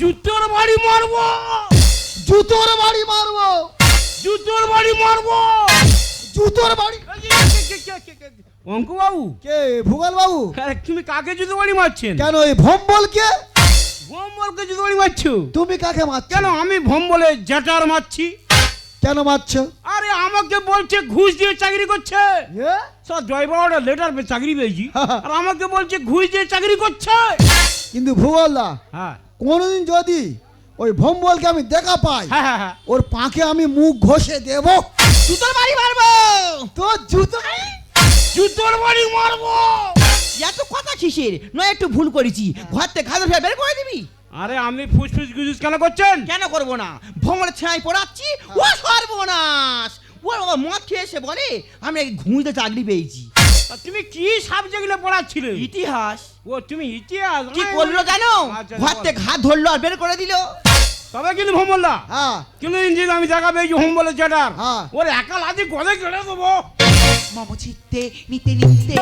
জুতোর বাড়ি মারবো। জুতোর বাড়ি মারবো। জুতোর বাড়ি মারবো। জুতোর বাড়ি অঙ্কু বাবু। কে ভূগোল বাবু? আরে তুমি কাকে জুতো বাড়ি মারছেন? কেন এই ভম্বলকে? ভম্বলকে জুতো বাড়ি মারছো? তুমি কাকে মারছো? কেন আমি ভম্বলে জ্যাটার মারছি? কেন মারছো? আরে আমাকে বলছে ঘুষ দিয়ে চাকরি করছে? স্যার জয় বাবাটা লেটার পে চাকরি পেয়েছি। আর আমাকে বলছে ঘুষ দিয়ে চাকরি করছে। কিন্তু ভূগোলদা হ্যাঁ। কোনোদিন যদি ওই ভম্বলকে আমি দেখা পাই হ্যাঁ হ্যাঁ হ্যাঁ। ওর পাকে আমি মুখ ঘষে দেব। জুতোর বাড়ি মারবো! তো জুতো জুতোর বাড়ি মারবো! এত কথা কিসের নয় একটু ভুল করেছি। ঘর থেকে ঘাদর ফেলে বের করে দিবি। আরে আপনি ফুসফুস গুজুস কেন করছেন? কেন করব না? ভ্রমণের ছেঁড়াই পড়াচ্ছি ও সর্বনাশ! ও মদ খেয়ে এসে বলে আমি ঘুমিতে চাকরি পেয়েছি। তুমি কি সাবজেক্টে পড়াচ্ছিলে? ইতিহাস। ও তুমি ইতিহাস কি করল জানো আচ্ছা, ঘর থেকে ঘাত ধরলো আর বের করে দিল। তবে কিন্তু ভোমল্লা হ্যাঁ। কিন্তু ইঞ্জিন আমি দেখা পেয়েছি হোম বলে হ্যাঁ। ওর একা লাদি গলে কেড়ে দেবো। মম চিত্তে নিতে নিতে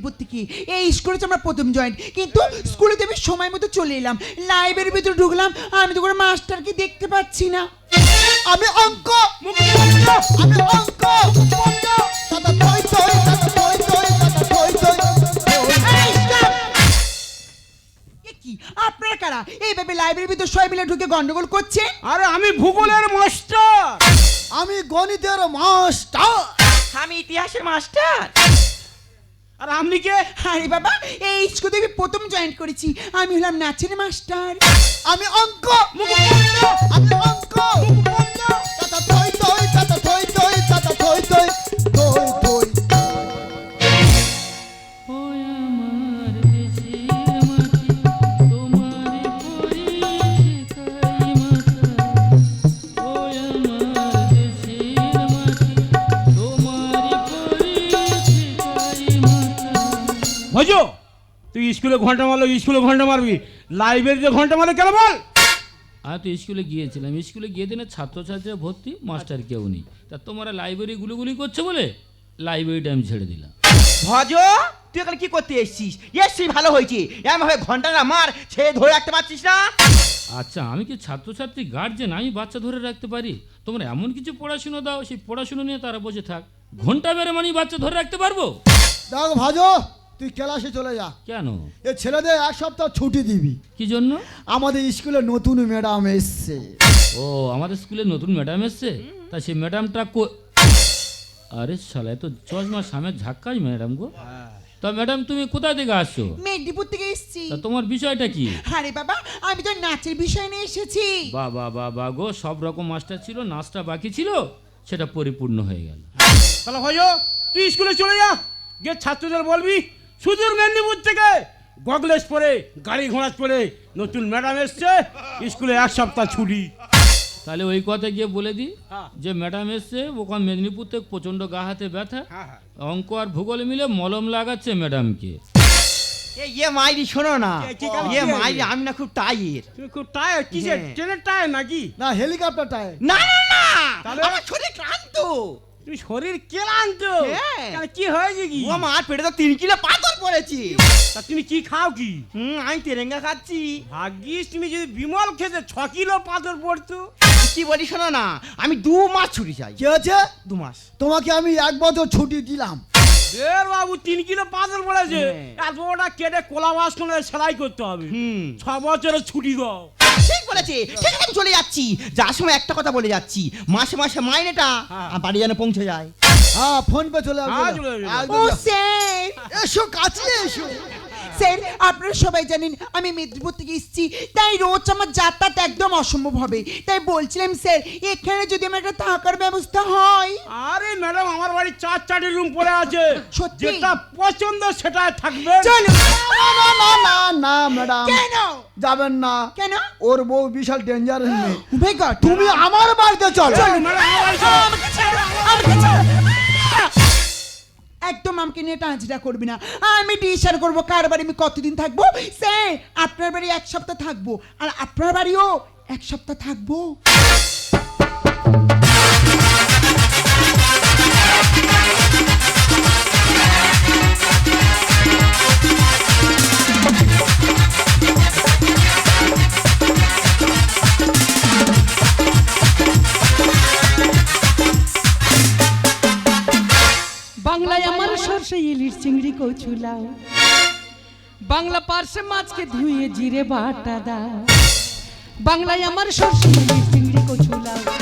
মেদিনীপুর থেকে এই স্কুলে তো আমার প্রথম জয়েন্ট কিন্তু স্কুলে তো আমি সময় মতো চলে এলাম। লাইব্রেরির ভিতরে ঢুকলাম আমি তো কোনো মাস্টারকে দেখতে পাচ্ছি না। আমি অঙ্ক! আমি অঙ্ক! আপনারা কারা? এইভাবে লাইব্রেরির ভিতরে সবাই মিলে ঢুকে গন্ডগোল করছে আরে আমি ভূগোলের মাস্টার আমি গণিতের মাস্টার আমি ইতিহাসের মাস্টার আর আপনি কে? আরে বাবা এই স্কুলে আমি প্রথম জয়েন করেছি। আমি হলাম নাচের মাস্টার আমি অঙ্ক! আমি অঙ্ক! স্কুলে ঘণ্টা মারলো স্কুলে ঘণ্টা মারবি? লাইব্রেরিতে ঘণ্টা মারলে কেন বল? আমি তো স্কুলে গিয়েছিলাম। স্কুলে গিয়ে দিনে ছাত্রছাত্রীরা ভর্তি মাস্টার কেউ নেই। তা তোমরা লাইব্রেরি গুলোগুলি করছে বলে লাইব্রেরিটা আমি ছেড়ে দিলাম। ভজ তুই এখানে কি করতে এসছিস? এসছি ভালো হয়েছে। এমন ভাবে ঘণ্টা না মার ছেড়ে ধরে রাখতে পারছিস না? আচ্ছা আমি কি ছাত্রছাত্রী গার্জেন আমি বাচ্চা ধরে রাখতে পারি? তোমরা এমন কিছু পড়াশুনো দাও সেই পড়াশুনো নিয়ে তারা বসে থাক। ঘণ্টা বেড়ে মানে বাচ্চা ধরে রাখতে পারব? দেখ ভাজো। তুই ক্লাসে চলে যা। কেন? এ ছেলেদের এক সপ্তাহ ছুটি দিবি। কি জন্য? আমাদের স্কুলে নতুন ম্যাডাম এসছে। ও আমাদের স্কুলে নতুন ম্যাডাম এসছে? তা সেই ম্যাডামটা কো আরে শালা এ তো চশমা সামনে ঝাক্কাই ম্যাডাম গো। তা ম্যাডাম তুমি কোথা থেকে আসছো? মেদিনীপুর থেকে এসেছি। তা তোমার বিষয়টা কি? আরে বাবা আমি তো নাচের বিষয় নিয়ে এসেছি। বা বা বা বা গো সব রকম মাস্টার ছিল নাচটা বাকি ছিল সেটা পরিপূর্ণ হয়ে গেল। তাহলে ভজো তুই স্কুলে চলে যা গিয়ে ছাত্রদের বলবি সুদূর মেদিনীপুর থেকে গগলেস পরে গাড়ি ঘোড়া পরে নতুন ম্যাডাম এসছে স্কুলে এক সপ্তাহ ছুটি। তাহলে ওই কথা গিয়ে বলে দিই হ্যাঁ। যে ম্যাডাম এসছে ওখানে মেদিনীপুর থেকে প্রচণ্ড গা হাতে ব্যথা হ্যাঁ হ্যাঁ। অঙ্ক আর ভূগোল মিলে মলম লাগাচ্ছে ম্যাডামকে। এ ইয়ে মাইরি শোনো না। কাল ইয়ে মাইরি আমি না খুব টাইয়ের তুমি খুব টায়ার কিসের। ট্রেনের টায়ার নাকি? না হেলিকপ্টারটায় না না না! তাহলে? আমার শরীর ক্লান্ত। তুমি শরীর ক্লান্ত। হ্যাঁ। কেন কি হয়েছে কি? ও আমার পেটে তো তিন কিলো পাথর পড়েছি। তা তুমি কি খাও কি? হুম আমি তেরেঙ্গা খাচ্ছি। ভাগ্যিস তুমি যদি বিমল খেতে ছ কিলো পাথর পড়তো। কি বলি শোনো না আমি দু মাস ছুটি চাই। কি আছে দু মাস। তোমাকে আমি এক বছর ছুটি দিলাম। এর বাবু তিন কিলো পাথর পড়েছে। এত বড়টা কেটে কোলা মাছ কোনো সেলাই করতে হবে। হুম। ছ বছরের ছুটি দাও। ঠিক বলেছে ঠিক আমি চলে যাচ্ছি। যার সময় একটা কথা বলে যাচ্ছি মাসে মাসে মাইনেটা হ্যাঁ। বাড়ি যেন পৌঁছে যায়। হ্যাঁ ফোন পে চলে আসবে। এসো কাছে এসো। স্যার আপনারা সবাই জানেন আমি মেদিনীপুর থেকে এসেছি তাই রোজ আমার যাতায়াত একদম অসম্ভব হবে। তাই বলছিলাম স্যার এখানে যদি আমার একটা থাকার ব্যবস্থা হয়। আরে ম্যাডাম আমার বাড়ি চার চারটি রুম পড়ে আছে। সত্যি? যেটা পছন্দ সেটা থাকবে। চলো না না না না ম্যাডাম। কেন? যাবেন না। কেন? ওর বউ বিশাল ডেঞ্জার মেয়ে। ভাই গড তুমি আমার বাড়িতে চলো। আমাকে ছাড়ো, আমাকে ছাড়ো। একদম আমাকে নিয়ে টানাঝিটা করবি না। আমি ডিসিশন করব, কার বাড়ি আমি কতদিন থাকব? সে, আপনার বাড়ি এক সপ্তাহ থাকব। আর আপনার বাড়িও এক সপ্তাহ থাকব। কচুলাও বাংলা পার্শ্বে মাছকে ধুয়ে জিরে বাটা দাও। বাংলায় আমার সব চিংড়ি কচুলাও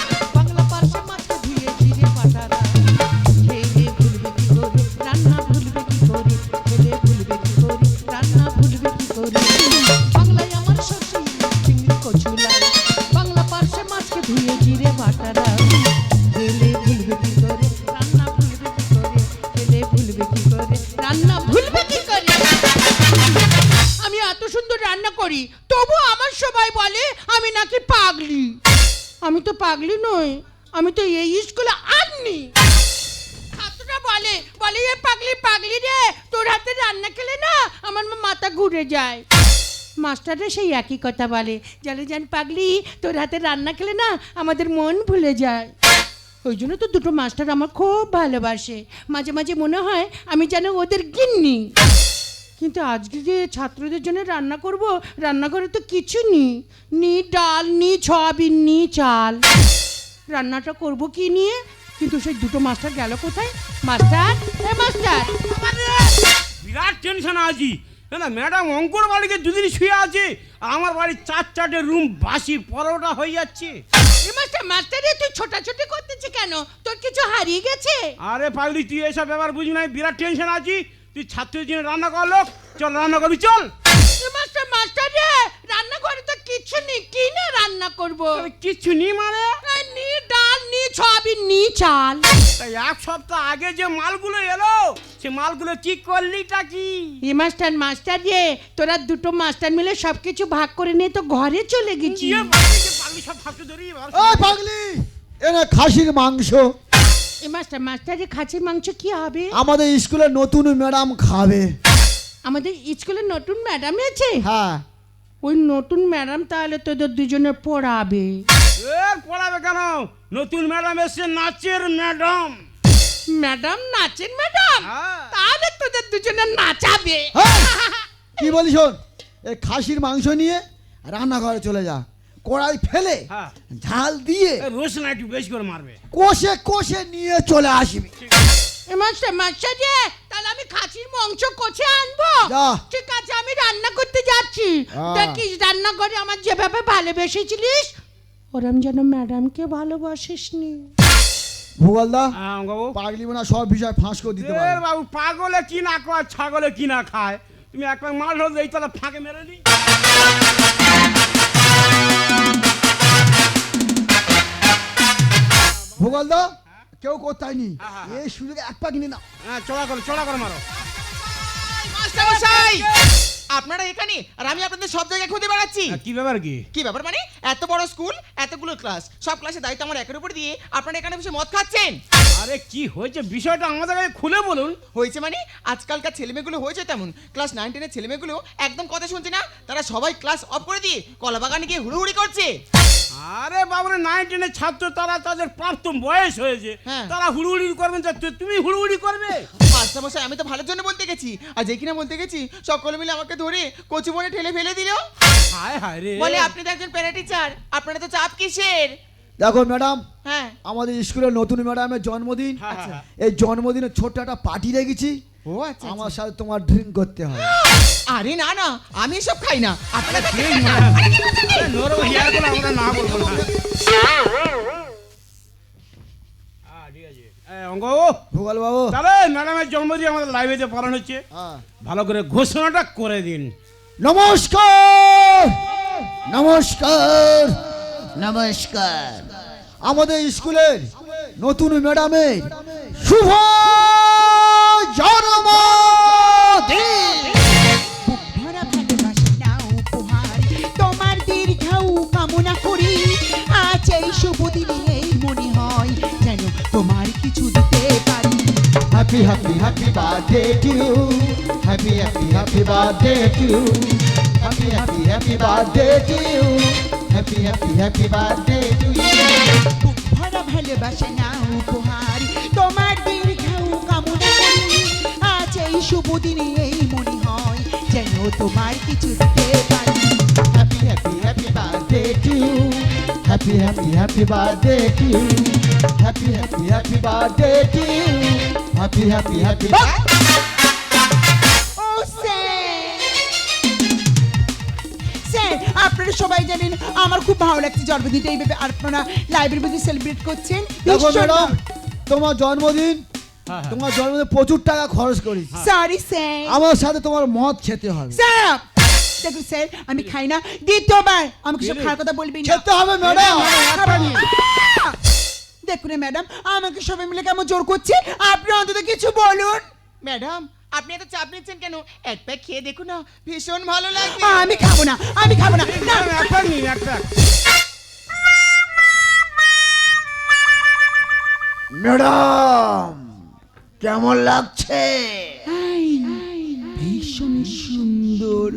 রান্না করি, তবু আমার সবাই বলে, আমি নাকি পাগলি? আমি তো পাগলি নই, আমি তো এই স্কুলে আননি। ছাত্ররা বলে বলে, এ পাগলি পাগলি রে, তোর হাতে রান্না খেলে না আমার মাথা ঘুরে যায়। মাস্টাররা সেই একই কথা বলে জানে জান পাগলি, তোর হাতে রান্না খেলে না আমাদের মন ভুলে যায়। ওই জন্য তো দুটো মাস্টার আমার খুব ভালোবাসে। মাঝে মাঝে মনে হয় আমি যেন ওদের গিন্নি। কিন্তু আজকে যে ছাত্রদের জন্য রান্না করব রান্নাঘরে তো কিছু নেই। নি ডাল নি সয়াবিন নি চাল। রান্নাটা করব কি নিয়ে? কিন্তু সেই দুটো মাস্টার গেল কোথায়? মাস্টার এ মাস্টার। বিরাট টেনশন আছি। না ম্যাডাম অঙ্কুর বাড়িতে দুদিন শুয়ে আছে। আমার বাড়ির চার চারটে রুম বাসি পরোটা হয়ে যাচ্ছে। এ মাস্টার মাস্টার তুই ছোটাছুটি করতেছিস কেন? তোর কিছু হারিয়ে গেছে? আরে পাগলি তুই এসব ব্যাপার বুঝি নাই। বিরাট টেনশন আছি। তুই ছাত্রের জন্য রান্না কর লোক। চল রান্না করবি চল। মাস্টার মাস্টার রে রান্নাঘরে তো কিছু নেই কি না রান্না করব? কিচ্ছু নি মানে? নি ডাল নি সয়াবিন নি চাল। তাই এক সপ্তাহ আগে যে মালগুলো এলো সে মালগুলো কি করলিটা কি? এ মাস্টার মাস্টার রে তোরা দুটো মাস্টার মিলে সবকিছু ভাগ করে নিয়ে তো ঘরে চলে গেছি ইয়ে পাগলি, যে পাগলি সব ফাঁকতে ধরি এবার। পাগলি এনে খাসির মাংস। এ মাস্টার মাস্টার খাসির মাংস কি হবে? আমাদের স্কুলে নতুন ম্যাডাম খাবে। আমাদের স্কুলে নতুন ম্যাডাম আছে? হ্যাঁ। ওই নতুন ম্যাডাম তাহলে তোদের দুজনে পড়াবে। এ পড়াবে কেন? নতুন ম্যাডাম এসছে নাচের ম্যাডাম। Madam নাচেন madam? হ্যাঁ। তাহলে তোদের দুজনে নাচাবে। হ্যাঁ। কি বলি শোন? এই খাসির মাংস নিয়ে রান্নাঘরে চলে যা। কড়াই ফেলে হ্যাঁ। ঝাল দিয়ে এ রোশনা একটু বেশি করে মারবে। কষে কষে নিয়ে চলে আসবি। এ মাস্টার মাস্টার রে তাহলে আমি খাসির মাংস কোচে আনব। যা। ঠিক আছে আমি রান্না করতে যাচ্ছি। হ্যাঁ। দেখিস রান্না করে আমার যেভাবে ভালোবেসেছিলিস ওরম যেন ম্যাডামকে ভালোবাসিস নি ভূগোলদা হ্যাঁ বাবু পাগলি বোনা সব বিষয় ফাঁস করে দিতে পারে। বাবু পাগলে কি না কয় ছাগলে কি না খায়? তুমি একবার মাল ধরো এই তাহলে ফাঁকে মেরে নি ভূগোলদা কেউ কোথায় নি এই সুযোগে এক পা কিনে না হ্যাঁ চড়া করো চড়া করো মারো। মাস্টারমশাই! আপনারা এখানে আর আমি আপনাদের সব জায়গায় খুঁজে বেড়াচ্ছি। কি ব্যাপার কি? কি ব্যাপার মানে? এত বড় স্কুল এতগুলো ক্লাস সব ক্লাসে দায়িত্ব আমার একের উপর দিয়ে আপনারা এখানে বসে মদ খাচ্ছেন? আরে কি হয়েছে? বিষয়টা আমাদের কাছে খুলে বলুন। হয়েছে মানে? আজকালকার ছেলেমেয়েগুলো হয়েছে তেমন। ক্লাস নাইন টেনের ছেলেমেয়েগুলো একদম কথা শুনছে না তারা সবাই ক্লাস অফ করে দিয়ে কলা বাগানে গিয়ে হুড়ুহুড়ি করছে। আরে বাবরে নাইন টেনের ছাত্র তারা তাদের প্রাপ্তম বয়স হয়েছে। হ্যাঁ। তারা হুড়ুহুড়ি করবেন তুমি হুড়ুহুড়ি করবে? মাস্টারমশাই আমি তো ভালোর জন্য বলতে গেছি। আর যে কিনা বলতে গেছি সকলে মিলে আমাকে ধরে কচু বনে ঠেলে ফেলে দিল। হায় হায় রে। বলে আপনি তো একজন প্যারা টিচার আপনারা তো চাপ কিসের? দেখো ম্যাডাম হ্যাঁ। আমাদের স্কুলের নতুন ম্যাডামের জন্মদিন। হ্যাঁ, হ্যাঁ, এই জন্মদিনে ছোট্ট একটা পার্টি রেখেছি ও আচ্ছা আমার সাথে তোমার ড্রিঙ্ক করতে হবে। আরে না না আমি সব খাই না। আপনারা না। আমরা না বলব ভূগোল বাবু। তাহলে ম্যাডামের জন্মদিন আমাদের লাইব্রেরিতে পালন হচ্ছে হ্যাঁ। ভালো করে ঘোষণাটা করে দিন। নমস্কার! নমস্কার! নমস্কার! আমাদের স্কুলের নতুন ম্যাডামের শুভ জন্মদিন! Happy, happy, happy birthday to you. Happy, happy, happy birthday to you. Happy, happy, happy birthday to you. Happy, happy, happy birthday to you. ভরা ভালোবাসা না উপহার তোমার দীর্ঘায়ু কামনা করি আজ এই শুভ দিনে এই মনে হয় যেন তোমার কিছু দিতে পারি Happy, happy, happy birthday to you. Happy, happy, happy birthday to you. Happy, happy, happy birthday to you. Happy, happy, happy. ও স্যার স্যার আপনারা সবাই জানেন আমার খুব ভালো লাগছে জন্মদিনটা এইভাবে আপনারা লাইব্রেরির মধ্যে সেলিব্রেট করছেন। দেখো ভীষণ ম্যাডাম তোমার জন্মদিন হ্যাঁ, হ্যাঁ। তোমার জন্মদিনে প্রচুর টাকা খরচ করি সরি স্যার আমার সাথে তোমার মদ খেতে হবে। স্যার দেখুন স্যার আমি খাই না। দ্বিতীয়বার আমাকে সব? খাওয়ার কথা বলবেন না। খেতে হবে ম্যাডাম। দেখুন ম্যাডাম আমাকে সবাই মিলে কেমন জোর করছে? আপনি অন্তত কিছু বলুন। ম্যাডাম আপনি এত চাপ নিচ্ছেন কেন? এক প্যাক খেয়ে দেখুন না ভীষণ ভালো লাগবে আমি খাব না আমি খাব না। না, একটা নিন একটা ম্যাডাম কেমন লাগছে? ভীষণ সুন্দর।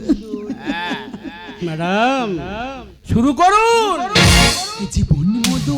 ম্যাডাম শুরু করুন। জীবন মধু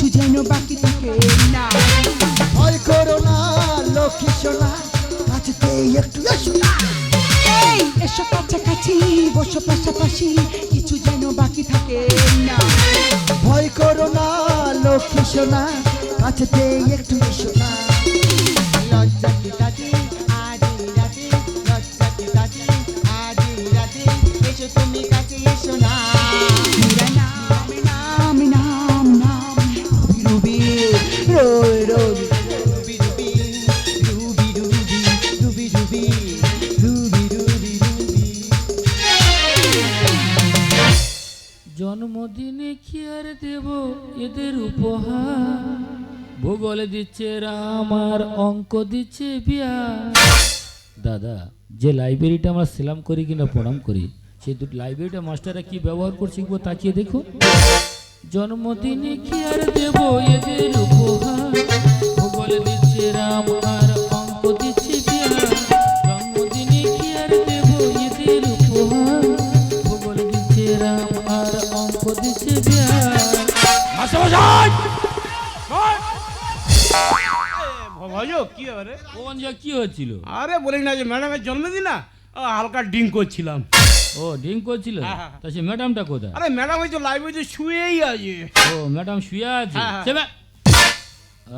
কিছু যেন বাকি থাকে। না ভয় করো না লক্ষ্মী সোনা কাছেতে একটু এসো এই! এসো কাছাকাছি বসো পাশাপাশি কিছু যেন বাকি থাকে। না ভয় করো না লক্ষ্মী সোনা কাছেতে একটু এসো না। অঙ্ক দিচ্ছে বিয়া। দাদা, যে লাইব্রেরিটা আমরা সেলাম করি কিনা প্রণাম করি, সেই দুটো লাইব্রেরিটা মাস্টাররা কি ব্যবহার করছে একবার তাকিয়ে দেখুন। জন্মদিনে কি আর দেব এদের উপহার? বলে দিচ্ছে রাম আর ভজ কি আরে কোন যা কি হচ্ছিল আরে বলি না যে ম্যাডামের জন্মদিন না? ও, হালকা ড্রিঙ্ক করছিলাম। ও ড্রিঙ্ক করছিল? হ্যাঁ, হ্যাঁ। তা সে ম্যাডামটা কোথায়? আরে ম্যাডাম ওই তো লাইব্রেরিতে শুয়েই আছে। ও ম্যাডাম শুয়ে আছে? হ্যাঁ, হ্যাঁ। সে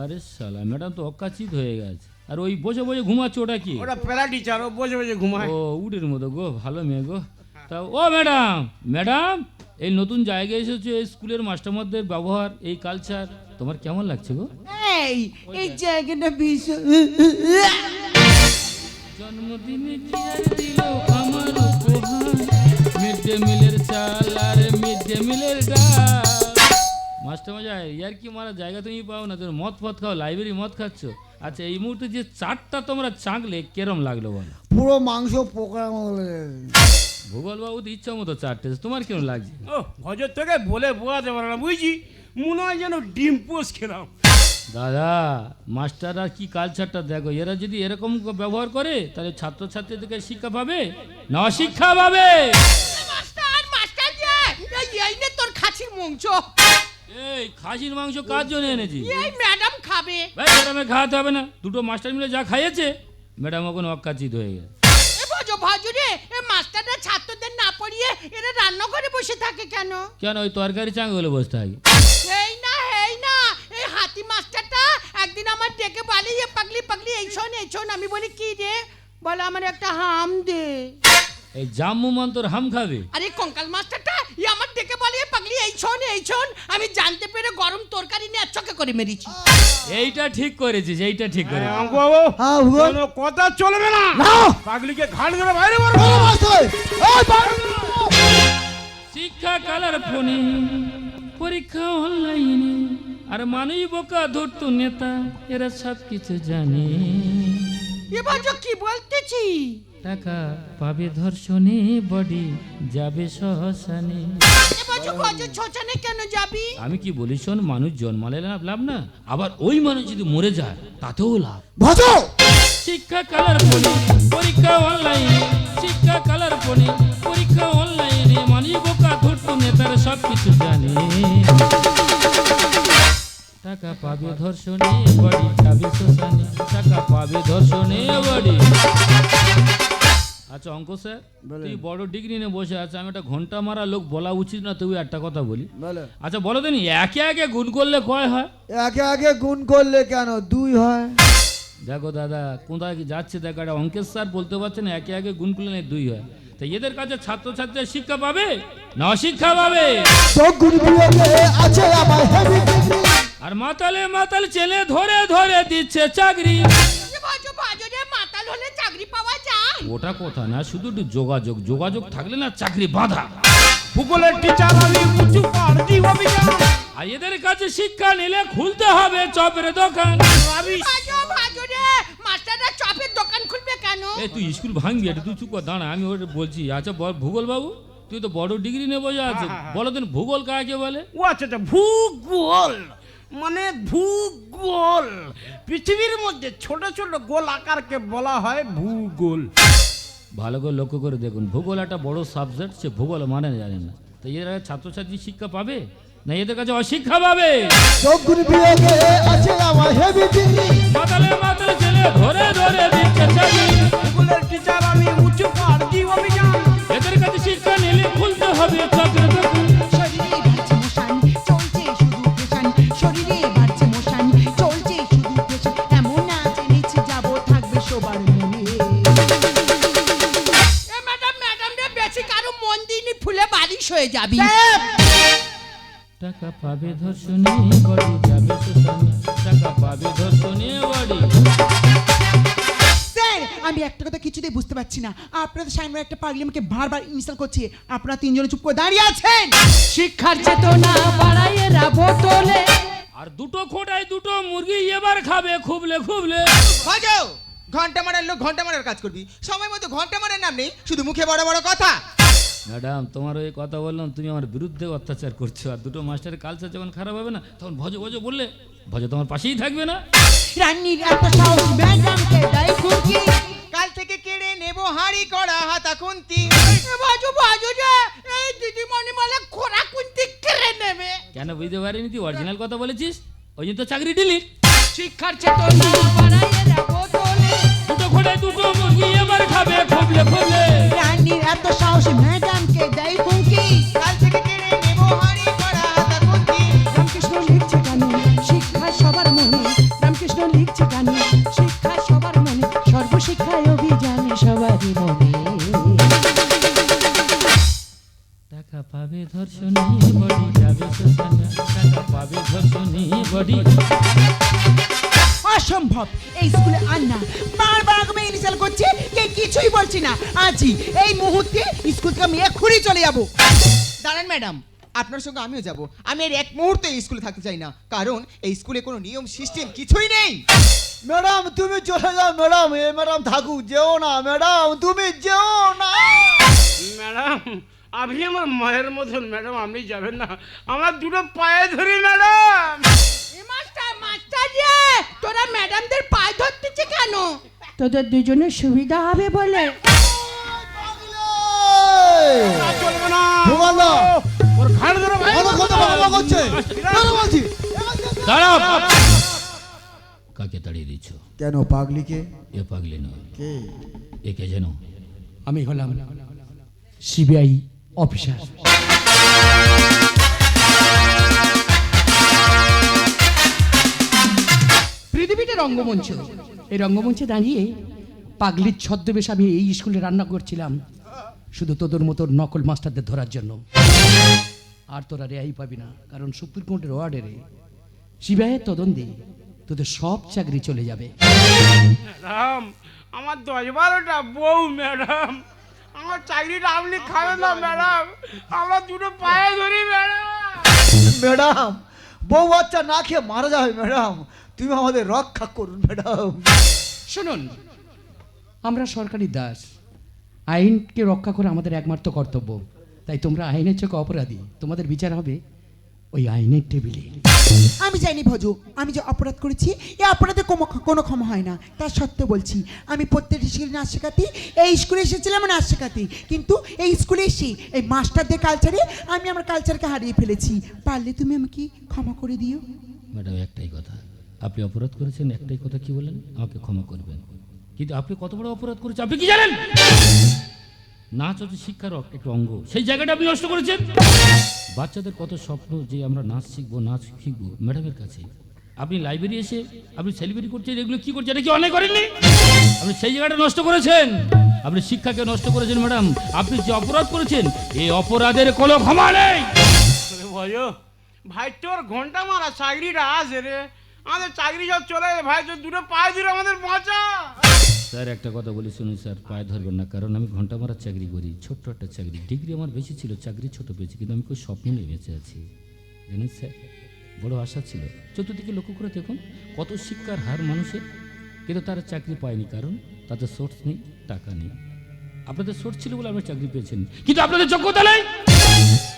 আরে শালা ম্যাডাম তো অকাচিত হয়ে গেছে। আর ওই বসে বসে ঘুমাচ্ছে ওটা কি? ওটা প্যারা টিচার ও বসে বসে ঘুমায়। ও উডের মতো গো ভালো মেয়ে গো। তা ও ম্যাডাম ম্যাডাম এই নতুন জায়গায় এসেছ এই স্কুলের মাস্টারমদের ব্যবহার এই কালচার তোমার কেমন লাগছে গো? এই এই জায়গাটা ভীষণ জন্মদিনে কি আর দিল আমার উপহার। মিড ডে মিলের চাল আর মিড ডে মিলের ডাল। মাস্টার মশাই ইয়ার কি মারা জায়গা তুমি পাও না? তুমি মদ ফদ খাও লাইব্রেরি মদ খাচ্ছ। আচ্ছা এই মুহূর্তে যে চারটা তোমরা চাঁকলে কেরম লাগল বলো? পুরো মাংস পোকা। ভূগোল বাবু তো ইচ্ছা মতো চারটে তোমার কেমন লাগছে? ও ভজর থেকে বলে বোয়াতে পারে না বুঝছি মনে হয় যেন ডিম পোস খেলাম। দাদা মাস্টাররা কি কালচারটা দেখো? এরা যদি এরকম ব্যবহার করে তাহলে ছাত্রছাত্রীদেরকে শিক্ষা পাবে? না শিক্ষা পাবে! মাস্টার মাস্টার এই এই তোর খাসির মাংস। এই খাসির মাংস কার জন্য এনেছি এই ম্যাডাম খাবে। ভাই ম্যাডামে খাওয়াতে হবে না। দুটো মাস্টার মিলে যা খাইয়েছে ম্যাডাম এখন অকাচিত হয়ে গেছে। ভজো মাস্টাররা ছাত্রদের না পড়িয়ে এরা রান্না করে বসে থাকে কেন? কেন? ওই তরকারি চাঙ্গুলো বসে থাকে। এই না এই না এই হাতি মাস্টারটা একদিন আমার ডেকে বলে এ পাগলি পাগলি এই শোন এই শোন। আমি বলি কি রে? বলে আমার একটা হাম দে। এই জাম্মু মন্তর হাম খাবে। আরে কঙ্কাল মাস্টারটা ই আমার ডেকে বলে এ পাগলি এই শোন এই শোন আমি জানতে পেরে গরম তরকারি নিয়ে চকে করে মেরেছি। এইটা ঠিক করেছিস এইটা ঠিক হ্যাঁ, বাবু হ্যাঁ কোনো কথা চলবে না। না পাগলিকে ঘাট ধরে বাইরে বলো। এই শিক্ষা কালার ফোনে পরীক্ষা অনলাইনে আর মানুষ বোকা ধরতো নেতা এরা সব কিছু জানে। এবার কি বলতেছি? টাকা পাবে ধর্ষণে বডি যাবে শ্মশানে। কেন যাবি? আমি কি বলি শোন মানুষ জন্মালে লাভ লাভ না। আবার ওই মানুষ যদি মরে যায় তাতেও লাভ। ভজো শিক্ষা কালার ফোনে পরীক্ষা অনলাইনে শিক্ষা কালার ফোনে পরীক্ষা অনলাইনে মানি বোকা ধরতো নেতারা সব কিছু জানে। টাকা পাবে ধর্ষণে বডি যাবে শ্মশানে। টাকা পাবে ধর্ষণে বডি। আচ্ছা অঙ্ক স্যার তুই বড় ডিগ্রি নিয়ে বসে আছে আমি একটা ঘণ্টা মারা লোক বলা উচিত না তুই একটা কথা বলি। আচ্ছা বলো দিন একে একে গুণ করলে কয় হয়? একে একে গুণ করলে কেন দুই হয়? দেখো দাদা কোথায় কি যাচ্ছে দেখো একটা অঙ্কের স্যার বলতে পারছেন একে একে গুণ করলে নাকি দুই হয়। তা এদের কাছে ছাত্রছাত্রীরা শিক্ষা পাবে না অশিক্ষা পাবে? তো গুণ বিয়োগে আছে আমার হেভি আর মাতালে মাতাল ছেলে ধরে ধরে দিচ্ছে চাকরি। যে মাতাল হলে চাকরি পাওয়া যায়। ওটা কথা না শুধু একটু যোগাযোগ। যোগাযোগ থাকলে না চাকরি বাঁধা। ভূগোলের টিচার আমি উঁচু পার দিব অভিযান আর এদের কাছে শিক্ষা নিলে খুলতে হবে চপের দোকান। আমি বাজো বাজারে মাস্টাররা চপের দোকান খুলবে কেন? এই তুই স্কুল ভাঙবি এটা তুই চুপ কর, দাঁড়া আমি ওটা বলছি। আচ্ছা বল ভূগোল বাবু তুই তো বড় ডিগ্রি নেব বসে আছে বলো দিন ভূগোল কাকে বলে? ও আচ্ছা আচ্ছা ভূগোল। মানে ভূগোল। পৃথিবীর মধ্যে ছোট ছোট গোল আকারকে বলা হয় ভূগোল। ভালো করে লক্ষ্য করে দেখুন ভূগোল একটা বড় সাবজেক্ট সে ভূগোল মানে জানে না। তো এরা ছাত্রছাত্রী শিক্ষা পাবে? না এদের কাছে অশিক্ষা পাবে? মাতালে মাতালে ছেলে ধরে ধরে দিচ্ছে টিচার আমি উঁচু পার দিব টাকা পাবে ধর্ষণে বডি যাবে টাকা পাবে ধর্ষণে বডি। আমি একটা কথা কিছুতেই বুঝতে পারছি না। আপনাদের সামনে একটা পাগলি আমাকে বারবার ইনস্টল করছে। আপনারা তিনজনে চুপ করে দাঁড়িয়ে আছেন। শিক্ষার চেতনা বাড়ায় এরা বোতলে। আর দুটো খোটায় দুটো মুরগি এবার খাবে খুবলে খুবলে। ঘণ্টা মারার লোক ঘণ্টা মারার কাজ করবি। সময় মতো ঘণ্টা মারার নাম নেই শুধু মুখে বড় বড় কথা। ম্যাডাম তোমার ওই কথা বললাম তুমি আমার বিরুদ্ধে অত্যাচার করছ। আর দুটো মাস্টারের কালচার যখন খারাপ হবে না তখন ভজ ভজ বললে ভজ তোমার পাশেই থাকবে না। রান্নির এত সাহস ম্যাডামকে দেয় খুঁকি কাল থেকে কেড়ে নেব হাড়ি করা হাতা খুন্তি। বাজু বাজু রে এই দিদিমণি বলে খোরা কুন্তি কেড়ে নেবে। কেন বুঝতে পারিনি তুই? অরিজিনাল কথা বলেছিস? ওই জন্য তো চাকরি ডিলিট শিক্ষার চেতনা বাড়ায় এরা বোতলে দুটো খোটায় দুটো মুরগি এবার খাবে খুবলে খুবলে রান্নির এত সাহস ম্যাডামকে দেয় খুঁকি কাল থেকে কেড়ে নেব হাড়ি করা হাতা খুন্তি রামকৃষ্ণ লিখছে গানে শিক্ষা সবার মনে। রামকৃষ্ণ লিখছে গানে শিক্ষা সবার মনে। সর্বশিক্ষায় অভিযানে সবারই মনে। টাকা পাবে ধর্ষণী বডি যাবে টাকা পাবে ধর্ষণী বডি। অসম্ভব। এই স্কুলে আর না বারবার আমাকে ইনিশিয়াল করছে কে কিছুই বলছি না। আজই এই মুহূর্তে স্কুল থেকে আমি এক্ষুনি চলে যাব। দাঁড়ান ম্যাডাম আপনার সঙ্গে আমিও যাব। আমি এর এক মুহূর্তে এই স্কুলে থাকতে চাই না কারণ এই স্কুলে কোনো নিয়ম সিস্টেম কিছুই নেই। ম্যাডাম তুমি চলে যাও ম্যাডাম। এ ম্যাডাম থাকুক যেও না। ম্যাডাম তুমি যেও না। ম্যাডাম আপনি আমার মায়ের মতন ম্যাডাম আপনি যাবেন না। আমার দুটো পায়ে ধরি ম্যাডাম। মাস্টার মাস্টার রে তোরা ম্যাডামদের পায়ে ধরতেছে কেন? তোদের দুজনের সুবিধা হবে বলে। চলবে না। ওর ঘাড় ধরে কথা করছে? বলছি। কাকে তাড়িয়ে দিচ্ছ? কেন পাগলিকে? এ পাগলি নয়। কে? একে যেন আমি হলাম সিবিআই অফিসার। পৃথিবীতে রঙ্গমঞ্চ। এই রঙ্গমঞ্চে দাঁড়িয়ে পাগলির ছদ্মবেশ আমি এই স্কুলে রান্না করছিলাম। শুধু তোদের মতো নকল মাস্টারদের ধরার জন্য। আর তোরা রেহাই পাবি না কারণ সুপ্রিম কোর্টের অর্ডারে সিবিআইয়ের তদন্তে তোদের সব চাকরি চলে যাবে। ম্যাডাম আমার দশ বারোটা বউ ম্যাডাম। আমার চাকরিটা আপনি খাবেন না ম্যাডাম। আমরা দুটো পায়ে ধরি ম্যাডাম। ম্যাডাম বউ বাচ্চা না খেয়ে মারা যাবে ম্যাডাম। তুমি আমাদের রক্ষা করুন ম্যাডাম। শুনুন আমরা সরকারি দাস। আইনকে রক্ষা করে আমাদের একমাত্র কর্তব্য। তাই তোমরা আইনের চোখে অপরাধী। তোমাদের বিচার হবে ওই আইনের টেবিলে। আমি জানি ভজু। আমি যে অপরাধ করেছি এই অপরাধে কোনো কোনো ক্ষমা হয় না। তা সত্ত্বেও বলছি আমি প্রত্যেকটি স্কুলে নাচ শেখাতি এই স্কুলে এসেছিলাম নাচ শেখাতি কিন্তু এই স্কুলে এসে এই মাস্টারদের কালচারে আমি আমার কালচারকে হারিয়ে ফেলেছি। পারলে তুমি আমাকে ক্ষমা করে দিও। ম্যাডাম একটাই কথা। আপনি অপরাধ করেছেন, একটাই কথা কি বলেন আমাকে ক্ষমা করবেন। কিন্তু আপনি কত বড় অপরাধ করেছেন? আপনি কি জানেন? নাচ হচ্ছে শিক্ষার এক- একটা অঙ্গ। সেই জায়গাটা আপনি নষ্ট করেছেন। বাচ্চাদের কত স্বপ্ন যে আমরা নাচ শিখব নাচ শিখব ম্যাডামের কাছে। আপনি লাইব্রেরি এসে, আপনি সেলিব্রেটি করছেন, এগুলো কি করছেন? এটা কি অনেক করেননি? আপনি সেই জায়গাটা নষ্ট করেছেন। আপনি শিক্ষাকে নষ্ট করেছেন, ম্যাডাম। আপনি যে অপরাধ করেছেন, এই অপরাধের কোনো ক্ষমা নেই। ভাই, তোর ঘণ্টা মারা চাকরিটা আছে রে। আমাদের চাকরি সব চলে গেছে ভাই দুটো পায়ে ধরে আমাদের বাঁচা। স্যার, একটা কথা বলি, শুনুন স্যার, পায়ে ধরবেন না, কারণ আমি ঘণ্টা মারার চাকরি করি, ছোট্ট একটা চাকরি। ডিগ্রি আমার বেশি ছিল, চাকরি ছোট পেয়েছি, কিন্তু আমি খুব স্বপ্ন নিয়ে বেঁচে আছি। জানেন স্যার, বড় আশা ছিল। চতুর্দিকে লক্ষ্য করে দেখুন, কত শিক্ষার হার মানুষের, কিন্তু তারা চাকরি পায়নি, কারণ তাদের সোর্স নেই, টাকা নেই। আপনাদের সোর্স ছিল বলে আপনি চাকরি পেয়েছেন, কিন্তু আপনাদের যোগ্যতা নেই।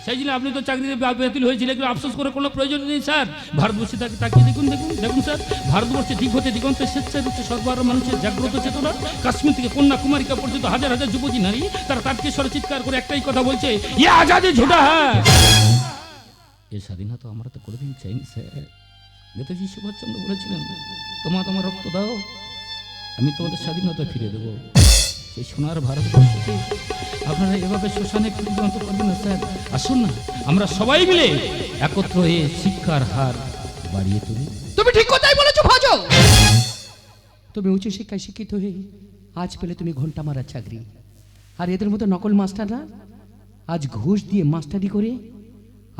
সেই জন্য আপনি তো চাকরিতে বাতিল হয়েছিল এগুলো আফসোস করে কোনো প্রয়োজন নেই, স্যার। ভারতবর্ষে তাকে তাকিয়ে দেখুন দেখুন দেখুন, স্যার। ভারতবর্ষে দিক হতে দিগন্তে স্বেচ্ছায় উঠছে সর্বহারা মানুষের জাগ্রত চেতনা। কাশ্মীর থেকে কন্যাকুমারিকা পর্যন্ত হাজার হাজার যুবতী নারী, তারা তারকে স্বরে চিৎকার করে একটাই কথা বলছে ইয়ে আজাদি ঝুটা হ্যাঁ এ স্বাধীনতা আমরা তো কোনোদিন চাইনি, স্যার। নেতাজি সুভাষচন্দ্র বলেছিলেন, তোমার তোমার রক্ত দাও, আমি তোমাদের স্বাধীনতা ফিরে দেবো। সেই সোনার ভারতবর্ষকে আপনারা এভাবে শ্মশানে পরিণত করবেন না স্যার। আসুন না আমরা সবাই মিলে একত্র হয়ে শিক্ষার হার বাড়িয়ে তুলি। তুমি ঠিক কথাই বলেছ ভজ! তুমি উচ্চ শিক্ষায় শিক্ষিত হয়ে আজ পেলে তুমি ঘণ্টা মারার চাকরি। আর এদের মতো নকল মাস্টাররা আজ ঘুষ দিয়ে মাস্টারি করে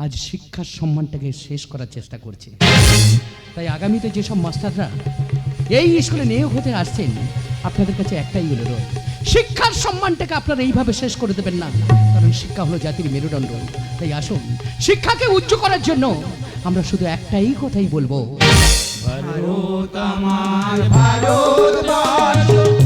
আজ শিক্ষার সম্মানটাকে শেষ করার চেষ্টা করছে। তাই আগামীতে যেসব মাস্টাররা এই স্কুলে নিয়োগ হতে আসছেন আপনাদের কাছে একটাই অনুরোধ শিক্ষার সম্মানটাকে আপনারা এইভাবে শেষ করে দেবেন না। কারণ শিক্ষা হলো জাতির মেরুদণ্ড। তাই আসুন, শিক্ষাকে উচ্চ করার জন্য আমরা শুধু একটাই কথাই বলব। ভারত আমার সবুজে